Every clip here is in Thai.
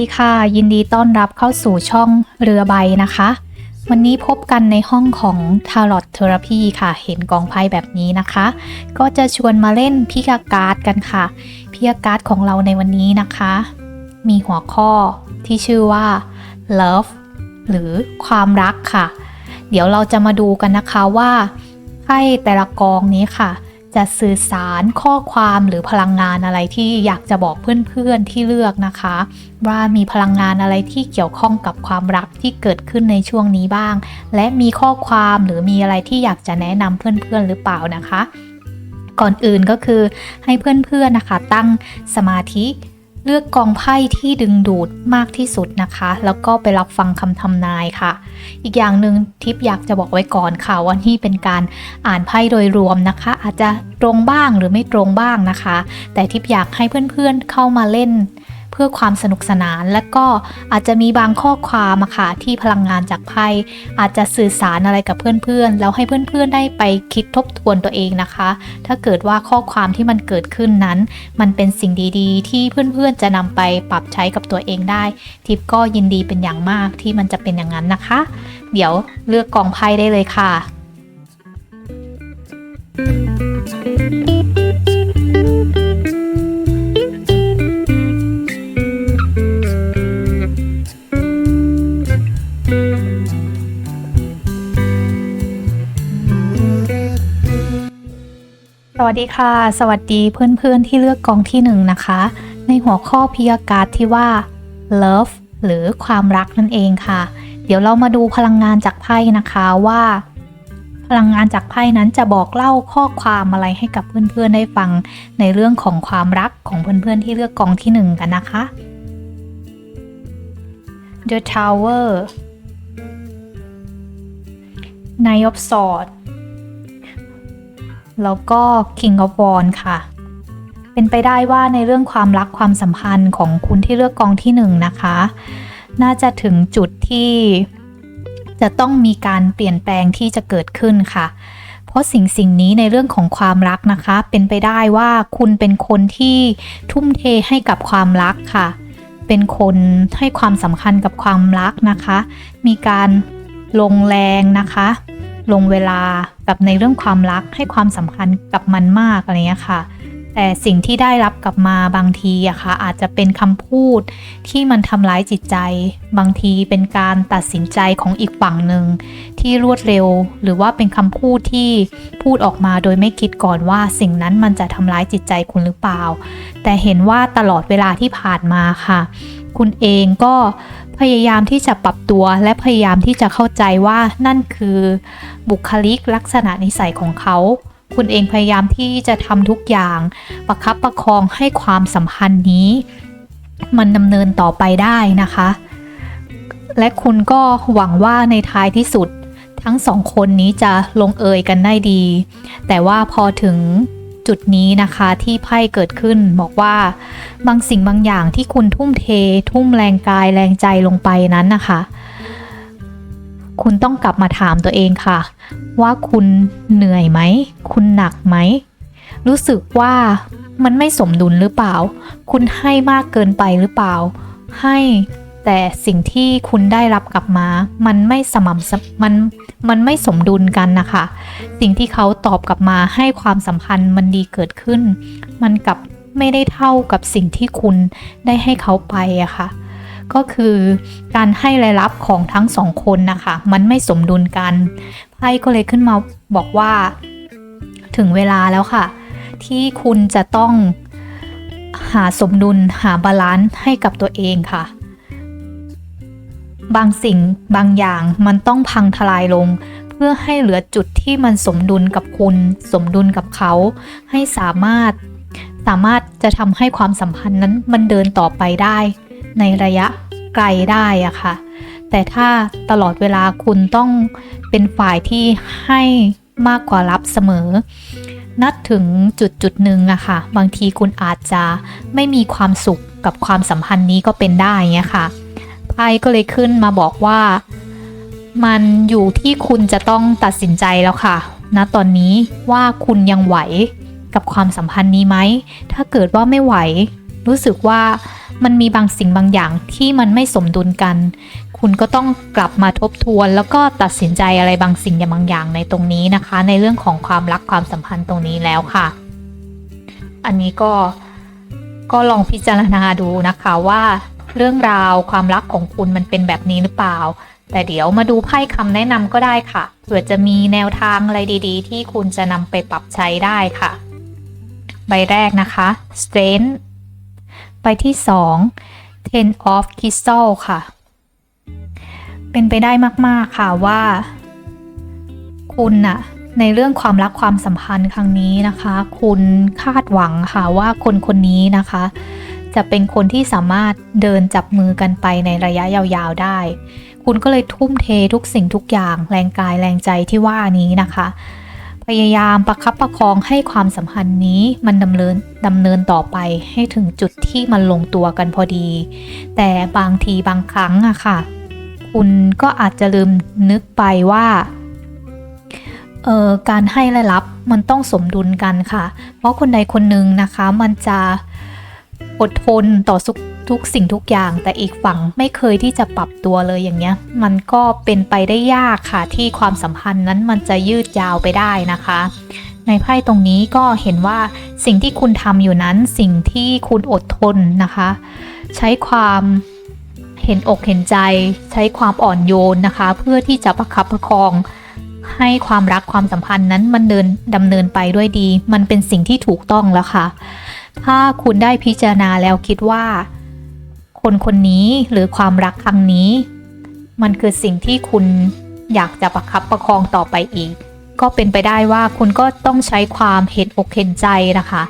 ดีค่ะ ยินดีต้อนรับเข้าสู่ช่องเรือใบนะคะ วันนี้พบกันในห้องของ Tarot Therapy ค่ะ เห็นกองไพ่แบบนี้นะคะ ก็จะชวนมาเล่นพิกาการ์ดกันค่ะพิกาการ์ดของเราในวันนี้นะคะ มีหัวข้อที่ชื่อว่า love หรือความรักค่ะ เดี๋ยวเราจะมาดูกันนะคะว่าไพ่แต่ละกองนี้ค่ะ จะสื่อสารข้อความหรือพลังงานอะไรที่อยากจะบอกเพื่อนๆที่เลือกนะคะ ว่ามีพลังงานอะไรที่เกี่ยวข้องกับความรักที่เกิดขึ้นในช่วงนี้บ้าง และมีข้อความหรือมีอะไรที่อยากจะแนะนำเพื่อนๆหรือเปล่านะคะ ก่อนอื่นก็คือให้เพื่อนๆนะคะ ตั้งสมาธิ เลือกกองไพ่ที่ดึงดูดมากที่สุดนะคะ แล้วก็ไปรับฟังคำทำนายค่ะ อีกอย่างหนึ่งทิปอยากจะบอกไว้ก่อนค่ะว่านี่เป็นการอ่านไพ่โดยรวมนะคะ อาจจะตรงบ้างหรือไม่ตรงบ้างนะคะ แต่ทิปอยากให้เพื่อนๆเข้ามาเล่น พื่อความสนุกสนาน และก็อาจจะมีบางข้อความอะค่ะที่พลังงานจากไพ่อาจจะสื่อสารอะไรกับเพื่อนๆ แล้วให้เพื่อนๆได้ไปคิดทบทวนตัวเองนะคะ ถ้าเกิดว่าข้อความที่มันเกิดขึ้นนั้น มันเป็นสิ่งดีๆ ที่เพื่อนๆจะนำไปปรับใช้กับตัวเองได้ ทิปก็ยินดีเป็นอย่างมากที่มันจะเป็นอย่างนั้นนะคะ เดี๋ยวเลือกกองไพ่ได้เลยค่ะ สวัสดีค่ะ สวัสดีเพื่อนๆที่เลือกกองที่หนึ่งนะคะ ในหัวข้อพิยาการที่ว่า love หรือความรักนั่นเองค่ะ เดี๋ยวเรามาดูพลังงานจากไพ่นะคะว่า พลังงานจากไพ่นั้นจะบอกเล่าข้อความอะไรให้กับเพื่อนๆได้ฟังในเรื่องของความรักของเพื่อนๆที่เลือกกองที่หนึ่งกันนะคะ The Tower Knight of Swords แล้วก็ King of Wands ค่ะ เป็นไปได้ว่าในเรื่องความรักความสัมพันธ์ของคุณที่เลือกกองที่หนึ่งนะคะ น่าจะถึงจุดที่จะต้องมีการเปลี่ยนแปลงที่จะเกิดขึ้นค่ะ เพราะสิ่งสิ่งนี้ในเรื่องของความรักนะคะ เป็นไปได้ว่าคุณเป็นคนที่ทุ่มเทให้กับความรักค่ะ เป็นคนให้ความสำคัญกับความรักนะคะ มีการลงแรงนะคะ ลงเวลากับในเรื่องความรักให้ความสำคัญกับมันมากอะไรเงี้ยค่ะ แต่สิ่งที่ได้รับกลับมาบางทีอะค่ะอาจจะเป็นคำพูดที่มันทำร้ายจิตใจ บางทีเป็นการตัดสินใจของอีกฝั่งหนึ่งที่รวดเร็ว หรือว่าเป็นคำพูดที่พูดออกมาโดยไม่คิดก่อนว่าสิ่งนั้นมันจะทำร้ายจิตใจคุณหรือเปล่า แต่เห็นว่าตลอดเวลาที่ผ่านมาค่ะ คุณเองก็ พยายามที่จะปรับตัวและพยายามที่จะเข้าใจว่านั่นคือบุคลิกลักษณะนิสัยของเขา คุณเองพยายามที่จะทำทุกอย่าง ประคับประคองให้ความสัมพันธ์นี้ มันดำเนินต่อไปได้นะคะ และคุณก็หวังว่าในท้ายที่สุดทั้งสองคนนี้จะลงเอยกันได้ดี แต่ว่าพอถึง จุดนี้นะคะที่ไพ่เกิดขึ้นบอกว่า บางสิ่งบางอย่างที่คุณทุ่มเท ทุ่มแรงกายแรงใจลงไปนั้นนะคะ คุณต้องกลับมาถามตัวเองค่ะ ว่าคุณเหนื่อยไหม คุณหนักไหม รู้สึกว่ามันไม่สมดุลหรือเปล่า คุณให้มากเกินไปหรือเปล่า ให้ แต่สิ่งที่คุณได้รับกลับมา มันไม่สม่ำมันมันไม่สมดุลกันนะคะ สิ่งที่เขาตอบกลับมาให้ความสัมพันธ์มันดีเกิดขึ้น มันกับไม่ได้เท่ากับสิ่งที่คุณได้ให้เขาไปอะค่ะ ก็คือการให้และรับของทั้งสองคนนะคะ มันไม่สมดุลกันไพ่ก็เลยขึ้นมาบอกว่า ถึงเวลาแล้วค่ะ ที่คุณจะต้องหาสมดุลหาบาลานซ์ให้กับตัวเองค่ะ บางสิ่งบางอย่างมันต้องพังทลายลง เพื่อให้เหลือจุดที่มันสมดุลกับคุณ สมดุลกับเขา ให้สามารถ สามารถจะทำให้ความสัมพันธ์นั้นมันเดินต่อไปได้ ในระยะไกลได้อะค่ะ แต่ถ้าตลอดเวลาคุณต้องเป็นฝ่ายที่ให้มากกว่ารับเสมอ นัดถึงจุดจุดหนึ่งอะค่ะ บางทีคุณอาจจะไม่มีความสุขกับความสัมพันธ์นี้ก็เป็นได้เงี้ยค่ะ พ่ก็เลยขึ้นมาบอกว่า มันอยู่ที่คุณจะต้องตัดสินใจแล้วค่ะณตอนนี้ว่าคุณยังไหวกับความสัมพันธ์นี้ไหม ถ้าเกิดว่าไม่ไหว รู้สึกว่ามันมีบางสิ่งบางอย่างที่มันไม่สมดุลกัน คุณก็ต้องกลับมาทบทวน แล้วก็ตัดสินใจอะไรบางสิ่งอย่างบางอย่างในตรงนี้นะคะ ในเรื่องของความรักความสัมพันธ์ตรงนี้แล้วค่ะ อันนี้ก็ก็ลองพิจารณาดูนะคะว่า เรื่องราวความรักของคุณมันเป็นแบบนี้หรือเปล่า แต่เดี๋ยวมาดูไพ่คำแนะนำก็ได้ค่ะเผื่อจะมีแนวทางอะไรดีๆ ที่คุณจะนำไปปรับใช้ได้ค่ะ ใบแรกนะคะ strength ใบที่ 2 ten of crystal ค่ะ เป็นไปได้มากๆค่ะว่า คุณน่ะในเรื่องความรักความสัมพันธ์ครั้งนี้นะคะ คุณคาดหวังค่ะว่าคนคนนี้นะคะ จะเป็นคนที่สามารถเดินจับมือกันไปในระยะยาวๆได้ คุณก็เลยทุ่มเททุกสิ่งทุกอย่างแรงกายแรงใจที่ว่านี้นะคะ พยายามประคับประคองให้ความสัมพันธ์นี้มันดำเนินดำเนินต่อไปให้ถึงจุดที่มันลงตัวกันพอดี แต่บางทีบางครั้งอะค่ะ คุณก็อาจจะลืมนึกไปว่าเอ่อการให้และรับมันต้องสมดุลกันค่ะ เพราะคนใดคนหนึ่งนะคะมันจะ อดทนต่อสุขทุกสิ่งทุกอย่าง แต่อีกฝั่งไม่เคยที่จะปรับตัวเลยอย่างเงี้ย มันก็เป็นไปได้ยากค่ะที่ความสัมพันธ์นั้นมันจะยืดยาวไปได้นะคะ ในไพ่ตรงนี้ก็เห็นว่าสิ่งที่คุณทำอยู่นั้นสิ่งที่คุณอดทนนะคะ ใช้ความเห็นอกเห็นใจ ใช้ความอ่อนโยนนะคะ เพื่อที่จะประคับประคองให้ความรักความสัมพันธ์นั้นมันเดินดำเนินไปด้วยดี มันเป็นสิ่งที่ถูกต้องแล้วค่ะ ถ้าคุณได้พิจารณาแล้วคิดว่า คนคนนี้หรือความรักครั้งนี้ มันคือสิ่งที่คุณอยากจะประคับประคองต่อไปอีก ก็เป็นไปได้ว่าคุณก็ต้องใช้ความเห็นอกเห็นใจนะคะ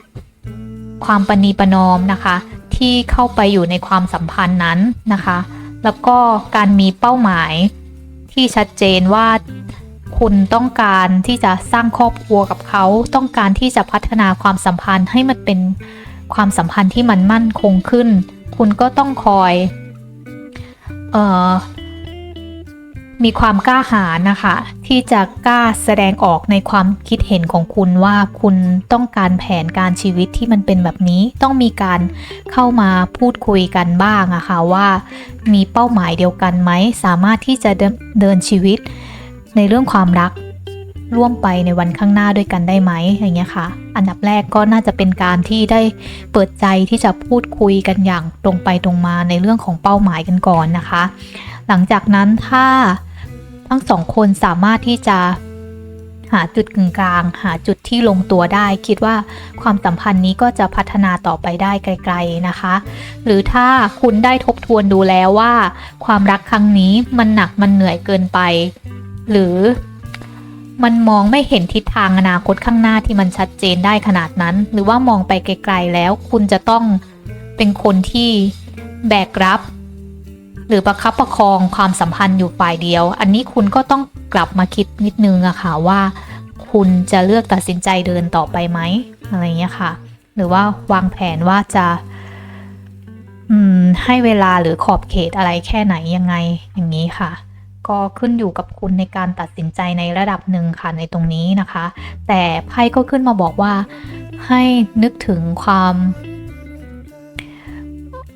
ความปณีประนอมนะคะ ที่เข้าไปอยู่ในความสัมพันธ์นั้นนะคะ แล้วก็การมีเป้าหมายที่ชัดเจนว่า คุณต้องการที่จะสร้างครอบครัวกับเขา ต้องการที่จะพัฒนาความสัมพันธ์ให้มันเป็นความสัมพันธ์ที่มันมั่นคงขึ้น คุณก็ต้องคอยเอ่อมีความกล้าหาญนะคะ ที่จะกล้าแสดงออกในความคิดเห็นของคุณว่าคุณต้องการแผนการชีวิตที่มันเป็นแบบนี้ ต้องมีการเข้ามาพูดคุยกันบ้างอะค่ะว่า มีเป้าหมายเดียวกันไหม สามารถที่จะเดเดินชีวิต ในเรื่องความรัก ร่วมไปในวันข้างหน้าด้วยกันได้ไหมอย่างเงี้ยค่ะ อันดับแรกก็น่าจะเป็นการที่ได้เปิดใจที่จะพูดคุยกันอย่างตรงไปตรงมาในเรื่องของเป้าหมายกันก่อนนะคะ หลังจากนั้นถ้าทั้งสองคนสามารถที่จะหาจุดกึ่งกลาง หาจุดที่ลงตัวได้ คิดว่าความสัมพันธ์นี้ก็จะพัฒนาต่อไปได้ไกล ๆนะคะ หรือถ้าคุณได้ทบทวนดูแล้วว่า ความรักครั้งนี้มันหนักมันเหนื่อยเกินไป หรือมันมองไม่เห็นทิศทางอนาคตข้างหน้าที่มันชัดเจนได้ขนาดนั้น หรือว่ามองไปไกลๆแล้ว คุณจะต้องเป็นคนที่แบกรับ หรือประคับประคองความสัมพันธ์อยู่ฝ่ายเดียว อันนี้คุณก็ต้องกลับมาคิดนิดนึงอะค่ะว่า คุณจะเลือกตัดสินใจเดินต่อไปไหมอะไรเงี้ยค่ะ หรือว่าวางแผนว่าจะให้เวลาหรือขอบเขตอะไรแค่ไหนยังไงอย่างนี้ค่ะ ก็ขึ้นอยู่กับคุณในการตัดสินใจในระดับหนึ่งค่ะในตรงนี้นะคะ แต่ไพ่ก็ขึ้นมาบอกว่าให้นึกถึงความ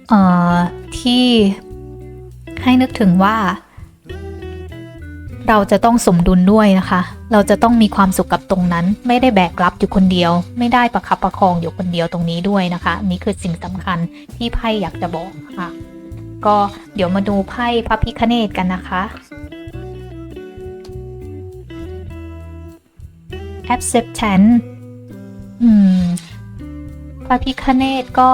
เอ่อที่ให้นึกถึงว่า เราจะต้องสมดุลด้วยนะคะ เราจะต้องมีความสุขกับตรงนั้น ไม่ได้แบกรับอยู่คนเดียว ไม่ได้ประคับประคองอยู่คนเดียวตรงนี้ด้วยนะคะ นี่คือสิ่งสำคัญที่ไพ่อยากจะบอกค่ะ ก็เดี๋ยวมาดูไพ่พระพิคเนตกันนะคะ acceptance อืม พระพิคเนตก็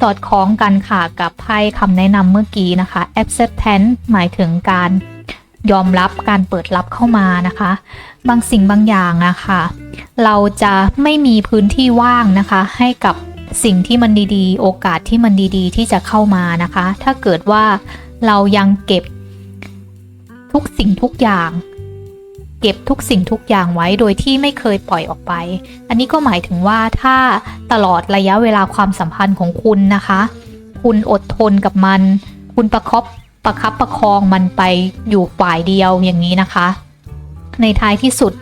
สอดคล้องกันค่ะกับไพ่คำแนะนำเมื่อกี้นะคะ acceptance หมายถึงการยอมรับการเปิดรับเข้ามานะคะ บางสิ่งบางอย่างอะคะ เราจะไม่มีพื้นที่ว่างนะคะ ให้กับสิ่งที่มันดีๆ โอกาสที่มันดีๆ ที่จะเข้ามานะคะ ถ้าเกิดว่าเรายังเก็บทุกสิ่งทุกอย่าง เก็บทุกสิ่งทุกอย่างไว้โดยที่ไม่เคยปล่อยออกไป อันนี้ก็หมายถึงว่าถ้าตลอดระยะเวลาความสัมพันธ์ของคุณนะคะ คุณอดทนกับมัน คุณประคบประคับประคองมันไปอยู่ฝ่ายเดียวอย่างนี้นะคะ ในท้ายที่สุด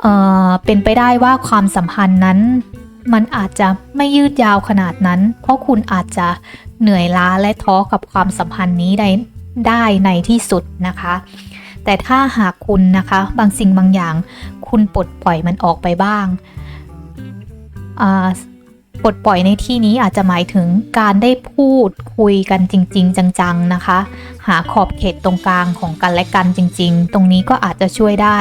เอ่อเป็นไปได้ว่าความสัมพันธ์นั้น มันอาจจะไม่ยืดยาวขนาดนั้น เพราะคุณอาจจะเหนื่อยล้าและท้อกับความสัมพันธ์นี้ได้ได้ในที่สุดนะคะ แต่ถ้าหากคุณนะคะ บางสิ่งบางอย่าง คุณปลดปล่อยมันออกไปบ้างปลดปล่อยในที่นี้อาจจะหมายถึงการได้พูดคุยกันจริง ๆ จังๆนะคะ หาขอบเขตตรงกลางของกันและกันจริง ๆ ตรงนี้ก็อาจจะช่วยได้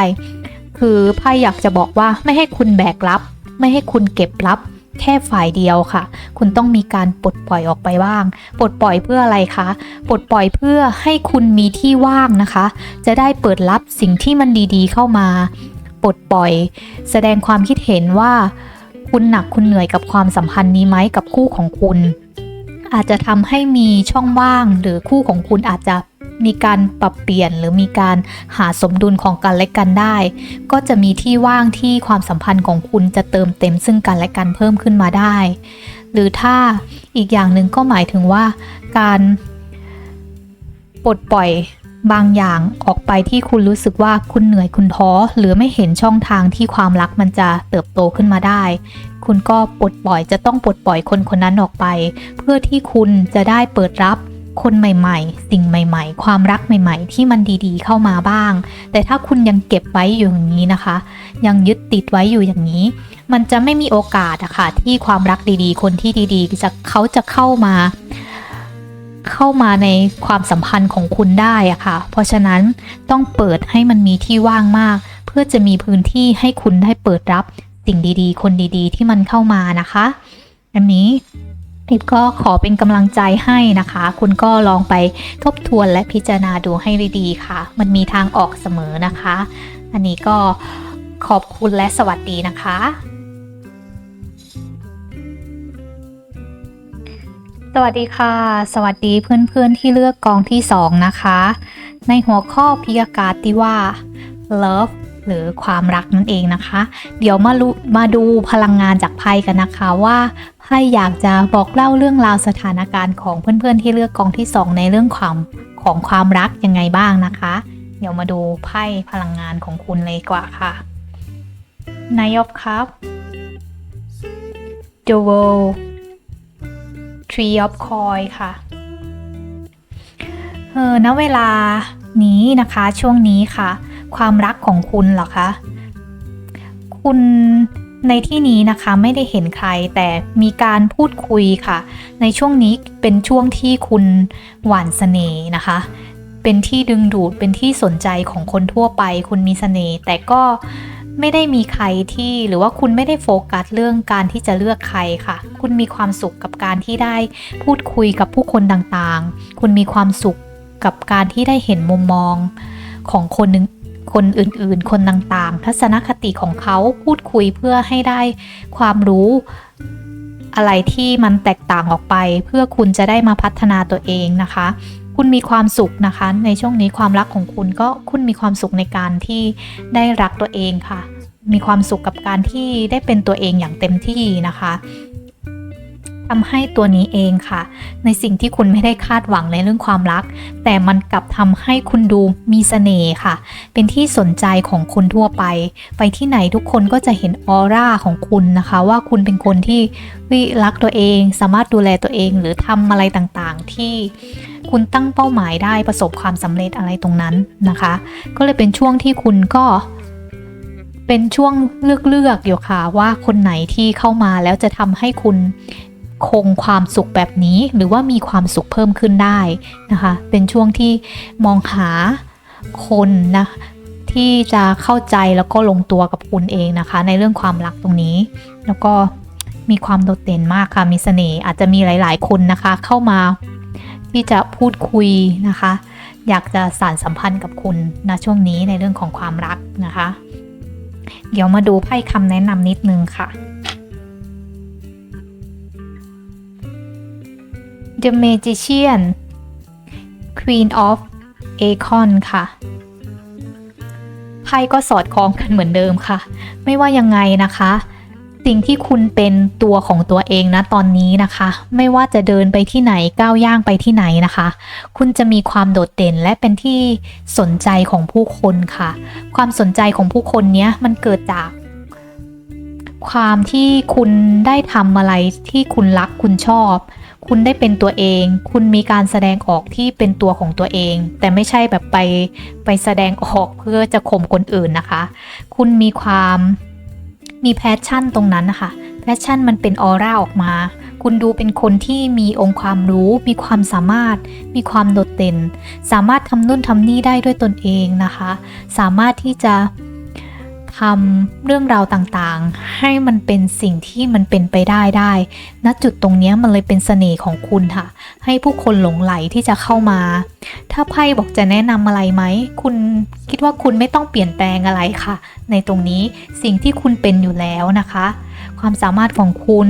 คือไพ่อยากจะบอกว่าไม่ให้คุณแบกรับ ไม่ให้คุณเก็บรับ แค่ฝ่ายเดียวค่ะ คุณต้องมีการปลดปล่อยออกไปบ้าง ปลดปล่อยเพื่ออะไรคะ ปลดปล่อยเพื่อให้คุณมีที่ว่างนะคะ จะได้เปิดรับสิ่งที่มันดีๆ เข้ามา ปลดปล่อย แสดงความคิดเห็นว่า คุณหนักคุณเหนื่อยกับความสัมพันธ์นี้ไหมกับคู่ของคุณ อาจจะทำให้มีช่องว่างหรือคู่ของคุณอาจจะ มีการปรับเปลี่ยนหรือมีการหาสมดุลของกันและกันได้ ก็จะมีที่ว่างที่ความสัมพันธ์ของคุณจะเติมเต็มซึ่งกันและกันเพิ่มขึ้นมาได้ หรือถ้าอีกอย่างหนึ่งก็หมายถึงว่า การปลดปล่อยบางอย่างออกไปที่คุณรู้สึกว่าคุณเหนื่อยคุณท้อหรือไม่เห็นช่องทางที่ความรักมันจะเติบโตขึ้นมาได้ คุณก็ปลดปล่อยจะต้องปลดปล่อยคนคนนั้นออกไป เพื่อที่คุณจะได้เปิดรับ คนใหม่ ๆ สิ่งใหม่ ๆ ความรักใหม่ ๆ ที่มันดีๆ เข้ามาบ้าง แต่ถ้าคุณยังเก็บไว้อยู่อย่างนี้นะคะ ยังยึดติดไว้อยู่อย่างนี้ มันจะไม่มีโอกาสอะค่ะที่ความรักดีๆ คนที่ดีๆจะเขาจะเข้ามา เข้ามาในความสัมพันธ์ของคุณได้อะค่ะ เพราะฉะนั้นต้องเปิดให้มันมีที่ว่างมาก เพื่อจะมีพื้นที่ให้คุณได้เปิดรับสิ่งดีๆ คนดีๆ ที่มันเข้ามานะคะ อันนี้ ทิปก็ขอเป็นกำลังใจให้นะคะ คุณก็ลองไปทบทวนและพิจารณาดูให้ดีๆค่ะ มันมีทางออกเสมอนะคะ อันนี้ก็ขอบคุณและสวัสดีนะคะ สวัสดีค่ะ สวัสดีเพื่อนๆที่เลือกกองที่ 2 นะคะ ในหัวข้อพิยากาศที่ว่า love หรือความรักนั่นเองนะคะ เดี๋ยวมาูมาดูพลังงานจากไพ่กันนะคะว่าไพ่อยากจะบอกเล่าเรื่องราวสถานการณ์ของเพื่อนๆที่เลือกกองที่ 2 ในเรื่องความของความรักยังไงบ้างนะคะ เดี๋ยวมาดูไพ่พลังงานของคุณเลยกว่าค่ะ Nine of Cups The World Tree of Coin ค่ะเออณเวลานี้นะคะช่วงนี้ค่ะ ความรักของคุณเหรอคะ คุณในที่นี้นะคะไม่ได้เห็นใครแต่มีการพูดคุยค่ะ ในช่วงนี้เป็นช่วงที่คุณหวานเสน่ห์นะคะ เป็นที่ดึงดูดเป็นที่สนใจของคนทั่วไป คุณมีเสน่ห์แต่ก็ไม่ได้มีใครที่หรือว่าคุณไม่ได้โฟกัสเรื่องการที่จะเลือกใครค่ะ คุณมีความสุขกับการที่ได้พูดคุยกับผู้คนต่างๆ คุณมีความสุขกับการที่ได้เห็นมุมมองของคนหนึ่ง คนอื่นๆ คนต่างๆ ทัศนคติของเขาพูดคุยเพื่อให้ได้ความรู้อะไรที่มันแตกต่างออกไป เพื่อคุณจะได้มาพัฒนาตัวเองนะคะ คุณมีความสุขนะคะ ในช่วงนี้ความรักของคุณก็คุณมีความสุขในการที่ได้รักตัวเองค่ะ มีความสุขกับการที่ได้เป็นตัวเองอย่างเต็มที่นะคะ ทำให้ตัวนี้เองค่ะ ในสิ่งที่คุณไม่ได้คาดหวังในเรื่องความรัก แต่มันกลับทำให้คุณดูมีเสน่ห์ค่ะ เป็นที่สนใจของคนทั่วไป ไปที่ไหนทุกคนก็จะเห็นออร่าของคุณนะคะ ว่าคุณเป็นคนที่วิรักตัวเอง สามารถดูแลตัวเอง หรือทำอะไรต่างๆ ที่คุณตั้งเป้าหมายได้ประสบความสำเร็จอะไรตรงนั้นนะคะ ก็เลยเป็นช่วงที่คุณก็เป็นช่วงเลือกๆอยู่ค่ะว่าคนไหนที่เข้ามาแล้วจะทำให้คุณ คงความสุขแบบนี้ หรือว่ามีความสุขเพิ่มขึ้นได้นะคะ เป็นช่วงที่มองหาคนนะที่จะเข้าใจแล้วก็ลงตัวกับคุณเองนะคะ ในเรื่องความรักตรงนี้ แล้วก็มีความโดดเด่นมากค่ะมีเสน่ห์อาจจะมีหลาย ๆ คนนะคะ เข้ามาที่จะพูดคุยนะคะ อยากจะสานสัมพันธ์กับคุณนะช่วงนี้ในเรื่องของความรักนะคะ เดี๋ยวมาดูไพ่คำแนะนำนิดนึงค่ะ The Magician Queen of Acon ค่ะไพ่ก็สอดคล้องกันเหมือนเดิมค่ะ ไม่ว่ายังไงนะคะ สิ่งที่คุณเป็นตัวของตัวเองนะตอนนี้นะคะ ไม่ว่าจะเดินไปที่ไหนก้าวย่างไปที่ไหนนะคะ คุณจะมีความโดดเด่นและเป็นที่สนใจของผู้คนค่ะ ความสนใจของผู้คนเนี้ยมันเกิดจากความที่คุณได้ทำอะไรที่คุณรักคุณชอบ คุณได้เป็นตัวเอง คุณมีการแสดงออกที่เป็นตัวของตัวเอง แต่ไม่ใช่แบบไปไปแสดงออกเพื่อจะข่มคนอื่นนะคะ คุณมีความมีแพชชั่นตรงนั้นนะคะแพชชั่นมันเป็นออร่าออกมา คุณดูเป็นคนที่มีองค์ความรู้ มีความสามารถ มีความโดดเด่น สามารถทำนู่นทำนี่ได้ด้วยตนเองนะคะ สามารถที่จะ ทำเรื่องราวต่างๆ ให้มันเป็นสิ่งที่มันเป็นไปได้ได้ณจุดตรงนี้มันเลยเป็นเสน่ห์ของคุณค่ะ ให้ผู้คนหลงไหลที่จะเข้ามา ถ้าไพ่บอกจะแนะนำอะไรไหม คุณคิดว่าคุณไม่ต้องเปลี่ยนแปลงอะไรค่ะ ในตรงนี้สิ่งที่คุณเป็นอยู่แล้วนะคะ ความสามารถของคุณ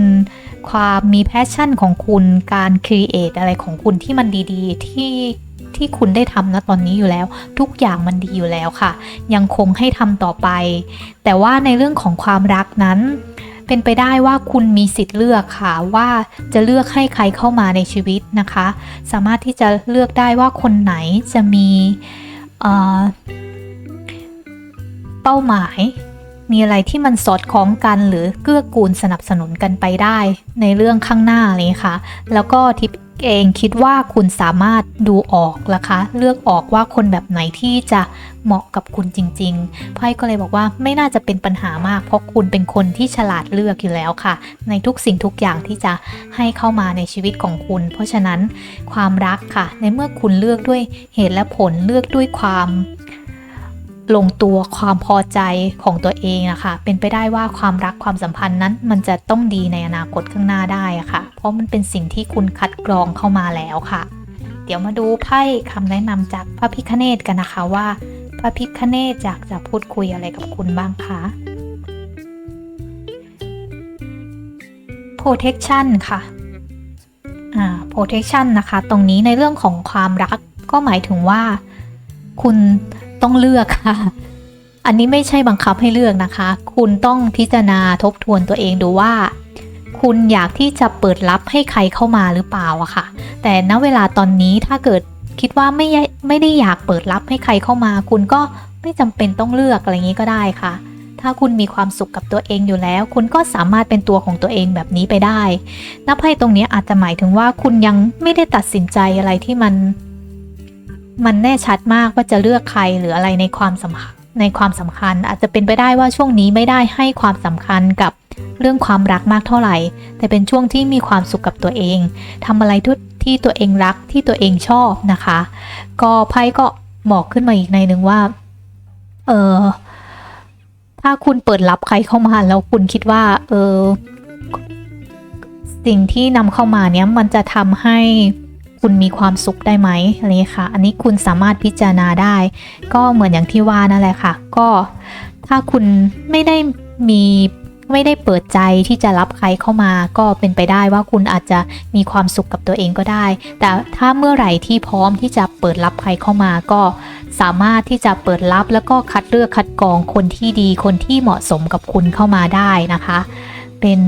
ความมีแพชชั่นของคุณ การครีเอทอะไรของคุณที่มันดีๆ ที่ ที่คุณได้ทำนะตอนนี้อยู่แล้ว ทุกอย่างมันดีอยู่แล้วค่ะ ยังคงให้ทำต่อไป แต่ว่าในเรื่องของความรักนั้น เป็นไปได้ว่าคุณมีสิทธิ์เลือกค่ะ ว่าจะเลือกให้ใครเข้ามาในชีวิตนะคะ สามารถที่จะเลือกได้ว่าคนไหนจะมีเเป้าหมายมีอะไรที่มันสอดคล้องกันหรือเกื้อกูลสนับสนุนกันไปได้ในเรื่องข้างหน้าเลยค่ะ แล้วก็ทิป เองคิดว่าคุณสามารถดูออกนะคะ เลือกออกว่าคนแบบไหนที่จะเหมาะกับคุณจริงๆไพ่ก็เลยบอกว่าไม่น่าจะเป็นปัญหามาก เพราะคุณเป็นคนที่ฉลาดเลือกอยู่แล้วค่ะ ในทุกสิ่งทุกอย่างที่จะให้เข้ามาในชีวิตของคุณ เพราะฉะนั้นความรักค่ะ ในเมื่อคุณเลือกด้วยเหตุและผลเลือกด้วยความ ลงตัวความพอใจของตัวเองอะค่ะ เป็นไปได้ว่าความรักความสัมพันธ์นั้น มันจะต้องดีในอนาคตข้างหน้าได้อะค่ะ เพราะมันเป็นสิ่งที่คุณคัดกรองเข้ามาแล้วค่ะ เดี๋ยวมาดูไพ่คำแนะนำจากพระพิคเนตกันนะคะว่า พระพิคเนตอยากจะพูดคุยอะไรกับคุณบ้างคะ protection ค่ะอ่า protection นะคะ ตรงนี้ในเรื่องของความรักก็หมายถึงว่า คุณ ต้องเลือกค่ะ อันนี้ไม่ใช่บังคับให้เลือกนะคะ คุณต้องพิจารณาทบทวนตัวเองดูว่า คุณอยากที่จะเปิดรับให้ใครเข้ามาหรือเปล่าอะค่ะ แต่ณเวลาตอนนี้ถ้าเกิดคิดว่าไม่ไม่ได้อยากเปิดรับให้ใครเข้ามา คุณก็ไม่จำเป็นต้องเลือกอะไรอย่างนี้ก็ได้ค่ะ ถ้าคุณมีความสุขกับตัวเองอยู่แล้ว คุณก็สามารถเป็นตัวของตัวเองแบบนี้ไปได้นับไพ่ตรงนี้อาจจะหมายถึงว่าคุณยังไม่ได้ตัดสินใจอะไรที่มัน มันแน่ชัดมากว่าจะเลือกใครหรืออะไรในความสำคัญในความสำคัญ อาจจะเป็นไปได้ว่าช่วงนี้ไม่ได้ให้ความสำคัญกับเรื่องความรักมากเท่าไหร่ แต่เป็นช่วงที่มีความสุขกับตัวเองทำอะไรทุกที่ตัวเองรักที่ตัวเองชอบนะคะ ก็ไพ่ก็บอกขึ้นมาอีกในหนึ่งว่า เออถ้าคุณเปิดรับใครเข้ามาแล้วคุณคิดว่า เออสิ่งที่นำเข้ามาเนี้ยมันจะทำให้ คุณมีความสุขได้ไหมอะไรเงี้ยค่ะ อันนี้คุณสามารถพิจารณาได้ ก็เหมือนอย่างที่ว่านั่นแหละค่ะ ก็ถ้าคุณไม่ได้มีไม่ได้เปิดใจที่จะรับใครเข้ามา ก็เป็นไปได้ว่าคุณอาจจะมีความสุขกับตัวเองก็ได้ แต่ถ้าเมื่อไหร่ที่พร้อมที่จะเปิดรับใครเข้ามาก็สามารถที่จะเปิดรับแล้วก็คัดเลือกคัดกรองคนที่ดีคนที่เหมาะสมกับคุณเข้ามาได้นะคะ เป็น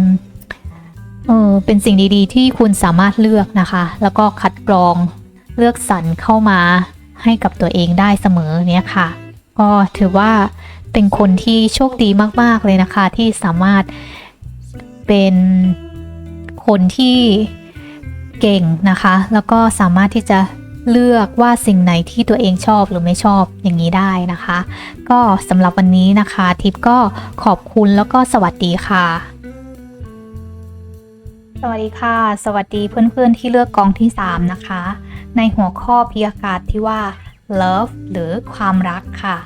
เออเป็นสิ่งดีๆ ที่คุณสามารถเลือกนะคะ แล้วก็คัดกรองเลือกสรรเข้ามาให้กับตัวเองได้เสมอเนี่ยค่ะ ก็ถือว่าเป็นคนที่โชคดีมากๆเลยนะคะ ที่สามารถเป็นคนที่เก่งนะคะ แล้วก็สามารถที่จะเลือกว่าสิ่งไหนที่ตัวเองชอบหรือไม่ชอบอย่างนี้ได้นะคะ ก็สำหรับวันนี้นะคะ ทิปก็ขอบคุณแล้วก็สวัสดีค่ะ สวัสดีค่ะ สวัสดีเพื่อนๆที่เลือกกองที่ 3 นะคะ ในหัวข้อพิยากาศที่ว่า love หรือความรักค่ะ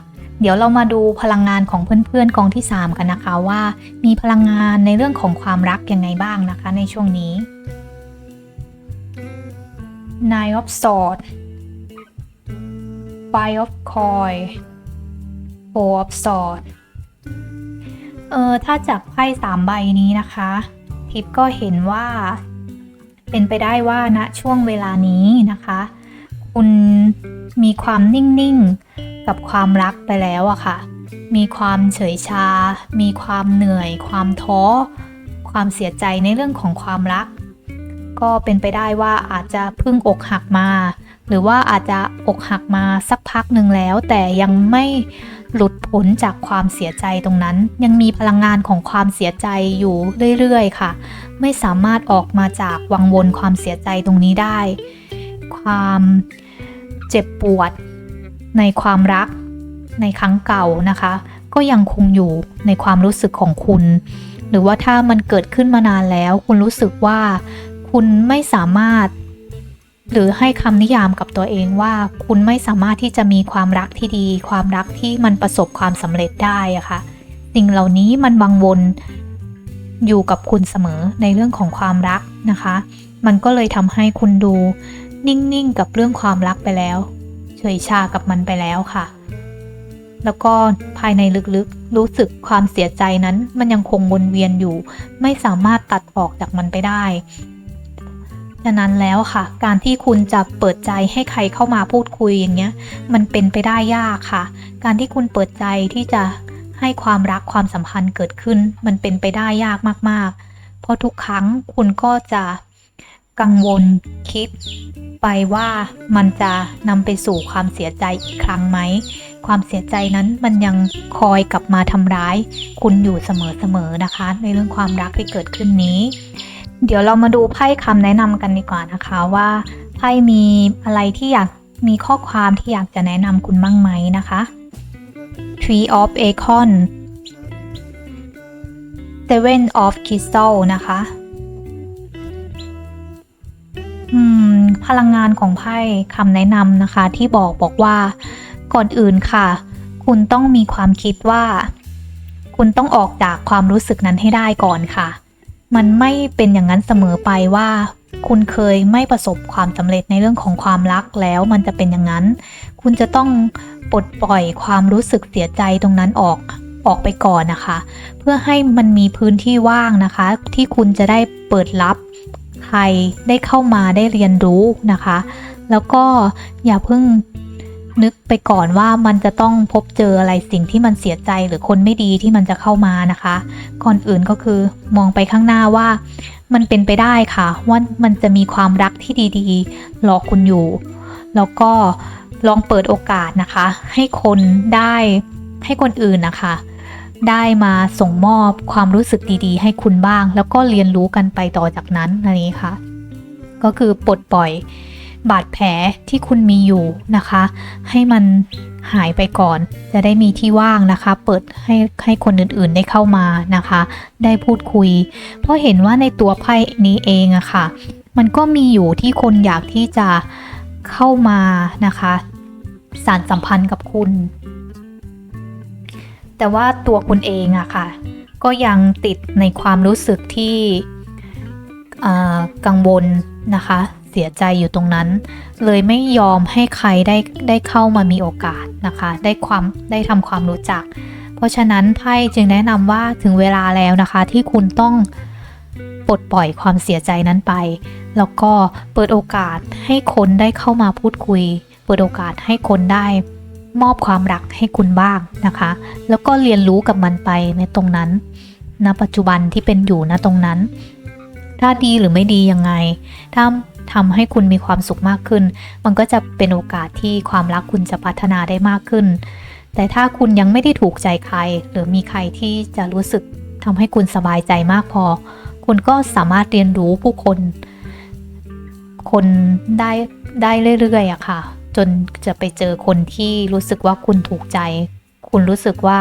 เดี๋ยวเรามาดูพลังงานของเพื่อนๆกองที่ 3 กันนะคะว่า มีพลังงานในเรื่องของความรักยังไงบ้างนะคะ ในช่วงนี้ Nine of Swords Five of coin Four of Swords เออถ้าจากไพ่สามใบนี้นะคะ ทิปก็เห็นว่า เป็นไปได้ว่าณนะช่วงเวลานี้นะคะ คุณมีความนิ่งๆกับความรักไปแล้วอะค่ะ มีความเฉยชา มีความเหนื่อย ความท้อ ความเสียใจในเรื่องของความรัก ก็เป็นไปได้ว่าอาจจะเพิ่งอกหักมา หรือว่าอาจจะอกหักมาสักพักหนึ่งแล้ว แต่ยังไม่ หลุดพ้นจากความเสียใจตรงนั้น ยังมีพลังงานของความเสียใจอยู่เรื่อยๆค่ะ ไม่สามารถออกมาจากวังวนความเสียใจตรงนี้ได้ ความเจ็บปวดในความรักในครั้งเก่านะคะ ก็ยังคงอยู่ในความรู้สึกของคุณ หรือว่าถ้ามันเกิดขึ้นมานานแล้ว คุณรู้สึกว่าคุณไม่สามารถ หรือให้คำนิยามกับตัวเองว่าคุณไม่สามารถที่จะมีความรักที่ดี ความรักที่มันประสบความสำเร็จได้อะค่ะสิ่งเหล่านี้มันวังวนอยู่กับคุณเสมอในเรื่องของความรักนะคะ มันก็เลยทำให้คุณดูนิ่งๆกับเรื่องความรักไปแล้ว เฉยชากับมันไปแล้วค่ะ แล้วก็ภายในลึกๆรู้สึกความเสียใจนั้น มันยังคงวนเวียนอยู่ ไม่สามารถตัดออกจากมันไปได้ ฉะนั้นแล้วค่ะ การที่คุณจะเปิดใจให้ใครเข้ามาพูดคุยอย่างเงี้ย มันเป็นไปได้ยากค่ะ การที่คุณเปิดใจที่จะให้ความรักความสัมพันธ์เกิดขึ้น มันเป็นไปได้ยากมากๆ เพราะทุกครั้งคุณก็จะกังวลคิดไปว่ามันจะนำไปสู่ความเสียใจอีกครั้งไหม ความเสียใจนั้นมันยังคอยกลับมาทำร้าย คุณอยู่เสมอๆนะคะ ในเรื่องความรักที่เกิดขึ้นนี้ เดี๋ยวเรามาดูไพ่คำแนะนำกันดีกว่านะคะว่าไพ่มีอะไรที่อยากมีข้อความที่อยากจะแนะนำคุณบ้างไหมนะคะ Tree of Acorn Seven of Crystal นะคะอืมพลังงานของไพ่คำแนะนำนะคะ ที่บอกบอกว่าก่อนอื่นค่ะ คุณต้องมีความคิดว่า คุณต้องออกจากความรู้สึกนั้นให้ได้ก่อนค่ะ มันไม่เป็นอย่างนั้นเสมอไปว่า คุณเคยไม่ประสบความสำเร็จในเรื่องของความรักแล้วมันจะเป็นอย่างนั้น คุณจะต้องปลดปล่อยความรู้สึกเสียใจตรงนั้นออกออกไปก่อนนะคะ เพื่อให้มันมีพื้นที่ว่างนะคะ ที่คุณจะได้เปิดรับใครได้เข้ามาได้เรียนรู้นะคะ แล้วก็อย่าเพิ่ง นึกไปก่อนว่ามันจะต้องพบเจออะไรสิ่งที่มันเสียใจหรือคนไม่ดีที่มันจะเข้ามานะคะ ก่อนอื่นก็คือมองไปข้างหน้าว่ามันเป็นไปได้ค่ะ ว่ามันจะมีความรักที่ดีๆรอคุณอยู่ แล้วก็ลองเปิดโอกาสนะคะ ให้คนได้ให้คนอื่นนะคะ ได้มาส่งมอบความรู้สึกดีๆ ให้คุณบ้าง แล้วก็เรียนรู้กันไปต่อจากนั้นนั่นเองค่ะ ก็คือปลดปล่อย บาดแผลที่คุณมีอยู่นะคะ ให้มันหายไปก่อน จะได้มีที่ว่างนะคะ เปิดให้ให้คนอื่นๆได้เข้ามานะคะ ได้พูดคุย เพราะเห็นว่าในตัวไพ่นี้เองอะค่ะ มันก็มีอยู่ที่คนอยากที่จะเข้ามานะคะ สารสัมพันธ์กับคุณ แต่ว่าตัวคุณเองอะค่ะ ก็ยังติดในความรู้สึกที่กังวลนะคะ สียใจอยู่ตรงนั้น เลยไม่ยอมให้ใครได้ได้เข้ามามีโอกาสนะคะ ได้ความได้ทำความรู้จัก เพราะฉะนั้นไพ่จึงแนะนำว่าถึงเวลาแล้วนะคะ ที่คุณต้องปลดปล่อยความเสียใจนั้นไป แล้วก็เปิดโอกาสให้คนได้เข้ามาพูดคุย เปิดโอกาสให้คนได้มอบความรักให้คุณบ้างนะคะ แล้วก็เรียนรู้กับมันไปในตรงนั้นณปัจจุบันที่เป็นอยู่ณตรงนั้น ถ้าดีหรือไม่ดียังไง ถ้า ทำให้คุณมีความสุขมากขึ้น มันก็จะเป็นโอกาสที่ความรักคุณจะพัฒนาได้มากขึ้น แต่ถ้าคุณยังไม่ได้ถูกใจใคร หรือมีใครที่จะรู้สึกทำให้คุณสบายใจมากพอ คุณก็สามารถเรียนรู้ผู้คน คนได้ได้เรื่อยๆอะค่ะ จนจะไปเจอคนที่รู้สึกว่าคุณถูกใจ คุณรู้สึกว่า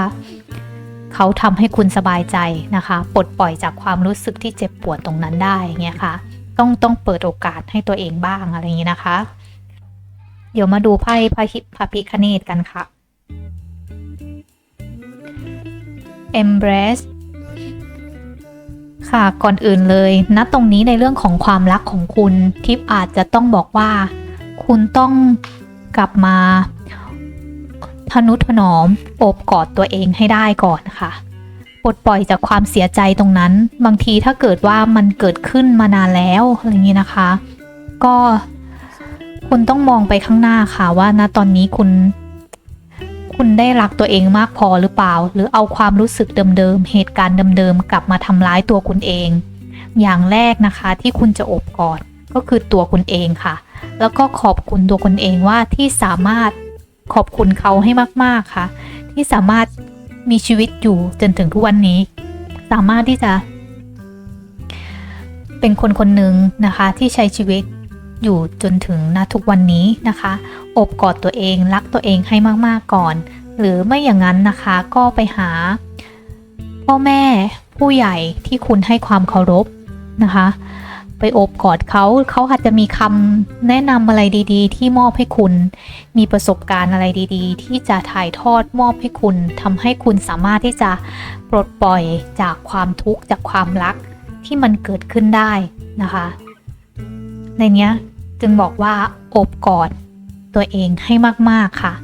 เขาทำให้คุณสบายใจนะคะ ปลดปล่อยจากความรู้สึกที่เจ็บปวดตรงนั้นได้เงี้ยค่ะ ต้องต้องเปิดโอกาสให้ตัวเองบ้างอะไรอย่างนี้นะคะ เดี๋ยวมาดูไพ่พระพระพิคเนตกันค่ะ embrace ค่ะก่อนอื่นเลยณตรงนี้ในเรื่องของความรักของคุณทิปอาจจะต้องบอกว่า คุณต้องกลับมาทนุถนอม โอบกอดตัวเองให้ได้ก่อนค่ะ ปลดปล่อยจากความเสียใจตรงนั้น บางทีถ้าเกิดว่ามันเกิดขึ้นมานานแล้วอะไรอย่างนี้นะคะ ก็คุณต้องมองไปข้างหน้าค่ะว่าณตอนนี้คุณ คุณได้รักตัวเองมากพอหรือเปล่า หรือเอาความรู้สึกเดิมๆเหตุการณ์เดิมๆกลับมาทำร้ายตัวคุณเอง อย่างแรกนะคะที่คุณจะอบกอดก็คือตัวคุณเองค่ะ แล้วก็ขอบคุณตัวคุณเองว่าที่สามารถขอบคุณเขาให้มากๆค่ะ ที่สามารถ มีชีวิตอยู่จนถึงทุกวันนี้ สามารถที่จะ เป็นคนคนหนึ่งนะคะที่ใช้ชีวิตอยู่จนถึงณทุกวันนี้นะคะ อบกอดตัวเองรักตัวเองให้มากๆก่อน หรือไม่อย่างนั้นนะคะก็ไปหา พ่อแม่ผู้ใหญ่ที่คุณให้ความเคารพนะคะ ไปโอบกอดเขา เขาอาจจะมีคำแนะนำอะไรดีๆ ที่มอบให้คุณ มีประสบการณ์อะไรดีๆ ที่จะถ่ายทอดมอบให้คุณทำให้คุณสามารถที่จะปลดปล่อยจากความทุกข์จากความรักที่มันเกิดขึ้นได้นะคะ ในเนี้ยจึงบอกว่าโอบกอดตัวเองให้มากๆค่ะ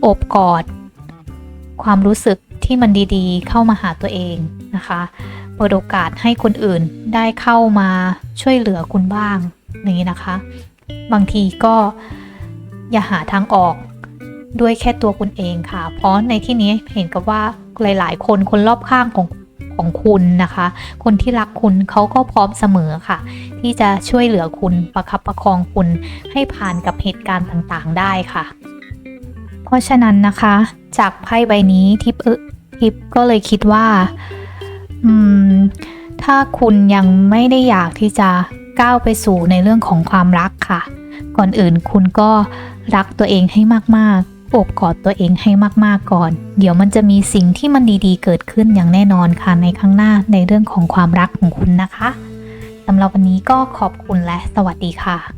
โอบกอด ความรู้สึกที่มันดีๆ เข้ามาหาตัวเองนะคะ เปิดโอกาสให้คนอื่นได้เข้ามาช่วยเหลือคุณบ้างนี้นะคะ บางทีก็อย่าหาทางออกด้วยแค่ตัวคุณเองค่ะ เพราะในที่นี้เห็นกับว่าหลาย ๆ คนคนรอบข้างของของคุณนะคะ คนที่รักคุณเขาก็พร้อมเสมอค่ะ ที่จะช่วยเหลือคุณประคับประคองคุณให้ผ่านกับเหตุการณ์ต่างๆ ได้ค่ะ เพราะฉะนั้นนะคะ จากไพ่ใบนี้ทิปเอทิปก็เลยคิดว่า อืม ถ้าคุณยังไม่ได้อยากที่จะก้าวไปสู่ในเรื่องของความรักค่ะ ก่อนอื่นคุณก็รักตัวเองให้มากๆอบกอดตัวเองให้มากๆก่อน เดี๋ยวมันจะมีสิ่งที่มันดีๆ เกิดขึ้นอย่างแน่นอนค่ะในข้างหน้าในเรื่องของความรักของคุณนะคะสำหรับวันนี้ก็ขอบคุณและสวัสดีค่ะ